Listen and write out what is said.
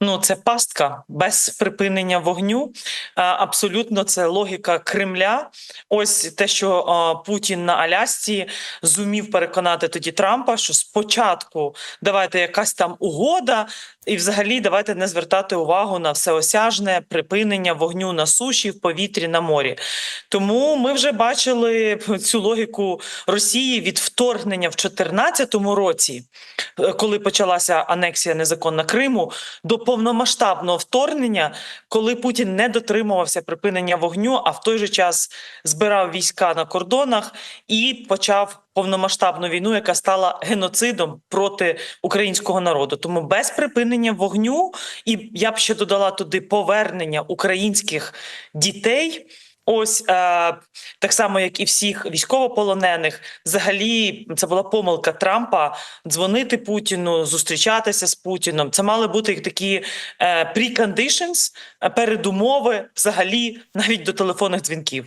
Ну, це пастка без припинення вогню. Абсолютно, це логіка Кремля. Ось те, що Путін на Алясці зумів переконати тоді Трампа, що спочатку давайте якась там угода, і взагалі давайте не звертати увагу на всеосяжне припинення вогню на суші, в повітрі, на морі. Тому ми вже бачили цю логіку Росії від вторгнення в 2014 році, е, коли почалася анексія незаконна Криму, до повномасштабного вторгнення, коли Путін не дотримувався припинення вогню, а в той же час збирав війська на кордонах і почав повномасштабну війну, яка стала геноцидом проти українського народу. Тому без припинення вогню, і я б ще додала туди повернення українських дітей. Ось е, так само, як і всіх військовополонених, взагалі це була помилка Трампа дзвонити Путіну, зустрічатися з Путіном. Це мали бути такі е, preconditions, е, передумови, взагалі, навіть до телефонних дзвінків.